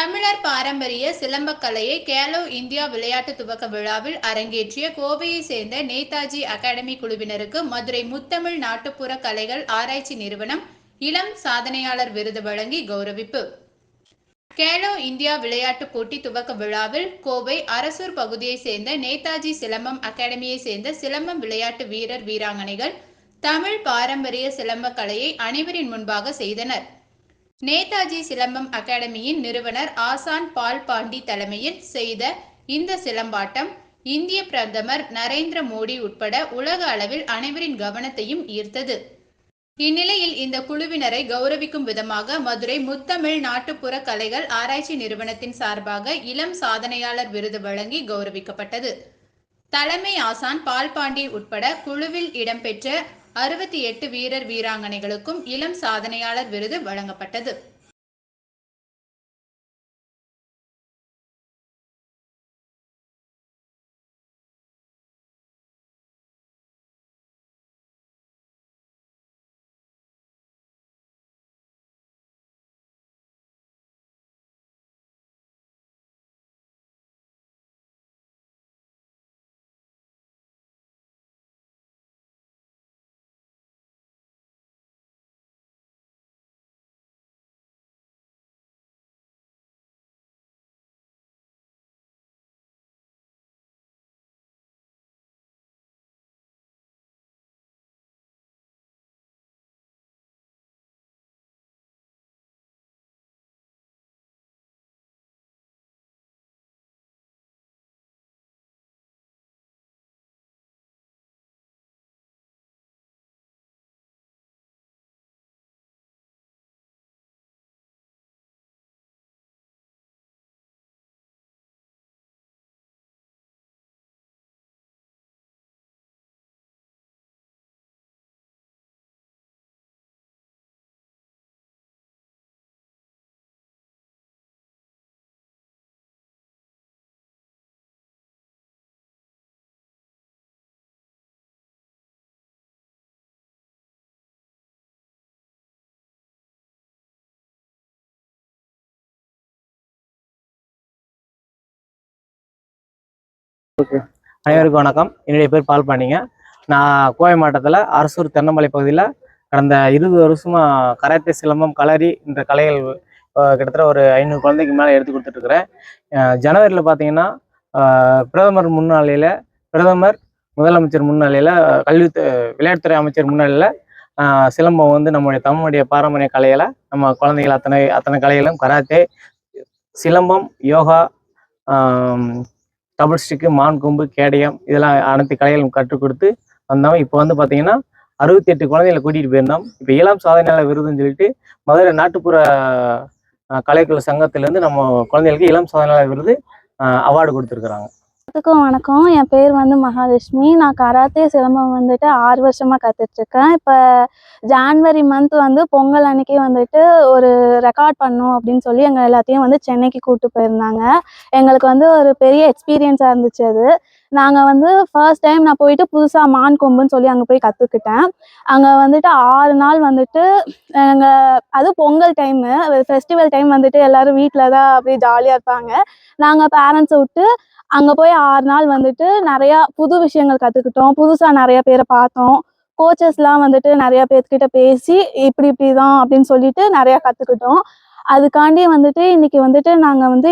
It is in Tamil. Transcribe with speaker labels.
Speaker 1: தமிழர் பாரம்பரிய சிலம்பக்கலையை கேலோ இந்தியா விளையாட்டு துவக்க விழாவில் அரங்கேற்றிய கோவையை சேர்ந்த நேதாஜி அகாடமி குழுவினருக்கு மதுரை முத்தமிழ் நாட்டுப்புற கலைகள் ஆராய்ச்சி நிறுவனம் இளம் சாதனையாளர் விருது வழங்கி கௌரவிப்பு. கேலோ இந்தியா விளையாட்டு போட்டி துவக்க விழாவில் கோவை அரசூர் பகுதியை சேர்ந்த நேதாஜி சிலம்பம் அகாடமியை சேர்ந்த சிலம்பம் விளையாட்டு வீரர் வீராங்கனைகள் தமிழ் பாரம்பரிய சிலம்பக் கலையை அனைவரின் முன்பாக செய்தனர். நேதாஜி சிலம்பம் அகாடமியின் நிறுவனர் ஆசான் பால் பாண்டி தலைமையில் செய்த இந்த சிலம்பாட்டம் இந்திய பிரதமர் நரேந்திர மோடி உட்பட உலக அளவில் அனைவரின் கவனத்தையும் ஈர்த்தது. இந்நிலையில் இந்த குழுவினரை கௌரவிக்கும் விதமாக மதுரை முத்தமிழ் நாட்டுப்புற கலைகள் ஆராய்ச்சி நிறுவனத்தின் சார்பாக இளம் சாதனையாளர் விருது வழங்கி கௌரவிக்கப்பட்டது. தலைமை ஆசான் பால்பாண்டி உட்பட குழுவில் இடம்பெற்ற அறுபத்தி எட்டு வீரர் வீராங்கனைகளுக்கும் இளம் சாதனையாளர் விருது வழங்கப்பட்டது.
Speaker 2: அனைவருக்கும் வணக்கம். என்னுடைய பேர் பால் பாண்டிங்க நான் கோவை மாவட்டத்தில் அரசூர் தென்னமலை பகுதியில் கடந்த இருபது வருஷமா கராத்தே சிலம்பம் களரி என்ற கலைகள் கிட்டத்தட்ட ஒரு ஐநூறு குழந்தைக்கு மேலே எடுத்து கொடுத்துட்ருக்குறேன். ஜனவரியில் பார்த்தீங்கன்னா பிரதமர் முன்னாளியில் பிரதமர் முதலமைச்சர் முன்னிலையில் கல்வி விளையாட்டுத்துறை அமைச்சர் முன்னிலையில் சிலம்பம் வந்து நம்முடைய தமிழுடைய பாரம்பரிய கலைகளை நம்ம குழந்தைகள் அத்தனை அத்தனை கலைகளும் karate silambam yoga double stick மான் கொம்பு கேடயம் இதெல்லாம் அனைத்து கலைகளும் கற்றுக் கொடுத்து வந்தோம் இப்போ வந்து பார்த்தீங்கன்னா அறுபத்தி எட்டு குழந்தைகளை கூட்டிகிட்டு போயிருந்தோம் இப்போ இளம் சாதனையாளர் விருதுன்னு சொல்லிட்டு மதுரை நாட்டுப்புற கலைக்குழு சங்கத்திலேருந்து நம்ம குழந்தைகளுக்கு இளம் சாதனையாளர் விருது அவார்டு கொடுத்துருக்குறாங்க.
Speaker 3: எல்லாத்துக்கும் வணக்கம். என் பேர் வந்து மகாலட்சுமி. நான் கராத்தே சிலம்பம் வந்துட்டு ஆறு வருஷமாக கற்றுட்ருக்கேன் இப்போ ஜான்வரி மந்த் வந்து பொங்கல் அன்னைக்கு வந்துட்டு ஒரு ரெக்கார்ட் பண்ணும் அப்படின்னு சொல்லி எங்கள் எல்லாத்தையும் வந்து சென்னைக்கு கூப்பிட்டு போயிருந்தாங்க. எங்களுக்கு வந்து ஒரு பெரிய எக்ஸ்பீரியன்ஸாக இருந்துச்சு அது. நாங்கள் வந்து ஃபர்ஸ்ட் டைம் நான் போயிட்டு புதுசாக மான் கொம்புன்னு சொல்லி அங்கே போய் கற்றுக்கிட்டேன் அங்கே வந்துட்டு ஆறு நாள் வந்துட்டு எங்கள் அது பொங்கல் டைமு ஃபெஸ்டிவல் டைம் வந்துட்டு எல்லாரும் வீட்டில் தான் அப்படியே ஜாலியாக இருப்பாங்க. நாங்கள் பேரண்ட்ஸை விட்டு அங்கே போய் ஆறு நாள் வந்துட்டு நிறையா புது விஷயங்கள் கற்றுக்கிட்டோம் புதுசாக நிறைய பேரை பார்த்தோம். கோச்சஸ்லாம் வந்துட்டு நிறையா பேர்கிட்ட பேசி இப்படி இப்படி தான் அப்படின்னு சொல்லிட்டு நிறையா கற்றுக்கிட்டோம் அதுக்காண்டி வந்துட்டு இன்னைக்கு வந்துட்டு நாங்கள் வந்து